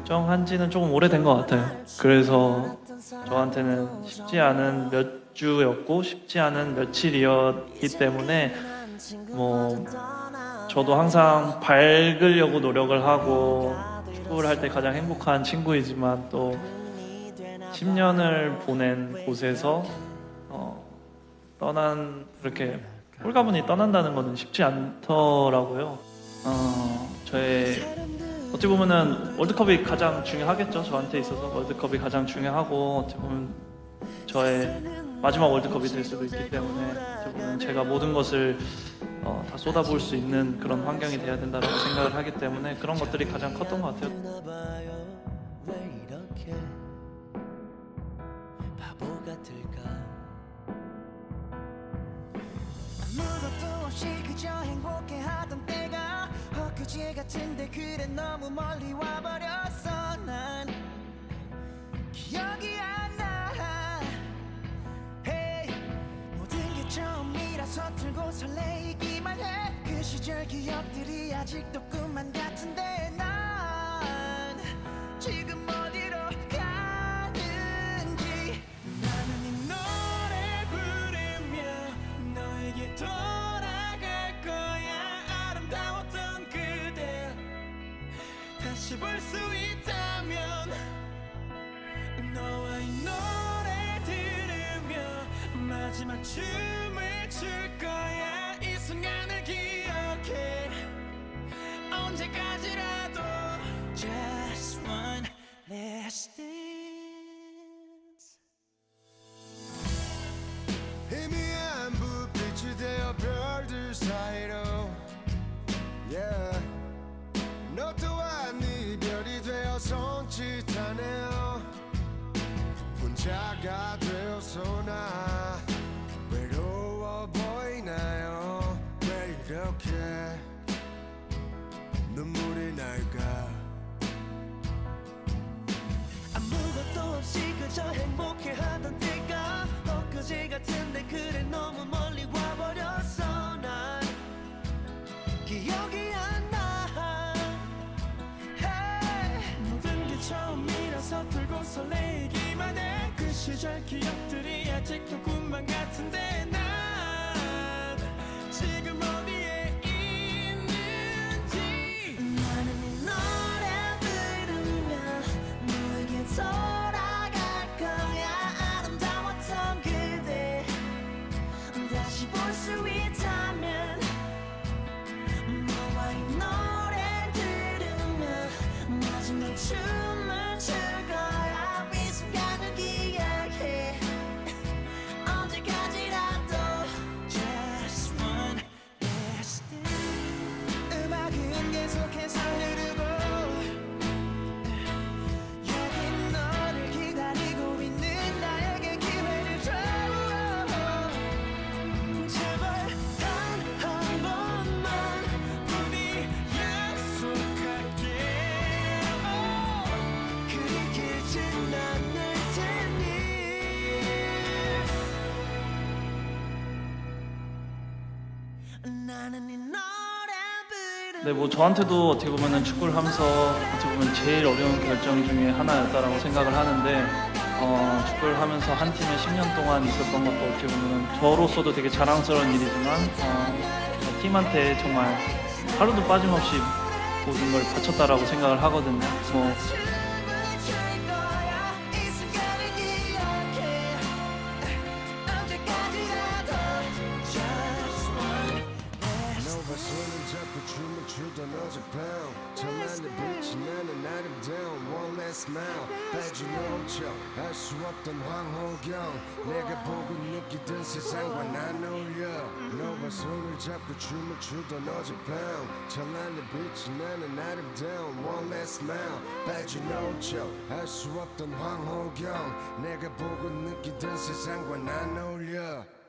결정한 지는 조금 오래된 것 같아요. 그래서 저한테는 쉽지 않은 몇 주였고 쉽지 않은 며칠이었기 때문에 뭐 저도 항상 밝으려고 노력을 하고 축구를 할 때 가장 행복한 친구이지만 또 10년을 보낸 곳에서 어, 떠난 그렇게 홀가분히 떠난다는 것은 쉽지 않더라고요. 어, 저의 어찌 보면은 월드컵이 가장 중요하겠죠. 저한테 있어서 월드컵이 가장 중요하고 어찌 보면 저의 마지막 월드컵이 될 수도 있기 때문에 어찌 보면 제가 모든 것을 어, 다 쏟아부을 수 있는 그런 환경이 돼야 된다고 생각을 하기 때문에 그런 것들이 가장 컸던 것 같아요. 아무것도 없이 그저 엊그제 같은데 그래 너무 멀리 와버렸어 난 기억이 안 나 hey. 모든 게 처음이라 서툴고 설레이기만 해 그 시절 기억들이 아직도 꿈만 같은데 난 다시 볼 수 있다면 너와 이 노래 들으며 마지막 춤을 출거 혼자가 되어서 나 외로워 보이나요? 왜 이렇게 눈물이 날까? 아무것도 없이 그저 행복해하던 아직도 꿈만 같은 계속해서 흐르고. 여기 너를 기다리고 있는 나에게 기회를 줘 제발 단 한 번만 우리 약속할게. 그리 길진 않을 테니. 나는 이 노래 부르 네, 뭐 저한테도 어떻게 보면은 축구를 하면서 어떻게 보면 제일 어려운 결정 중에 하나였다라고 생각을 하는데 어, 축구를 하면서 한 팀에 10년 동안 있었던 것도 어떻게 보면은 저로서도 되게 자랑스러운 일이지만 어, 팀한테 정말 하루도 빠짐없이 모든 걸 바쳤다라고 생각을 하거든요. 뭐 춤을 추던 어젯밤 찬란히 빛이 나는 아름다운 one last smile 빼지 놓쳐 알수 없던 황홀경 내가 보고 느끼던 세상과 난 어울려 너와 손을 잡고 춤을 추던 어젯밤 찬란히 빛이 나는 아름다운 one last smile 빼지 놓쳐 알수 없던 황홀경 내가 보고 느끼던 세상과 난 어울려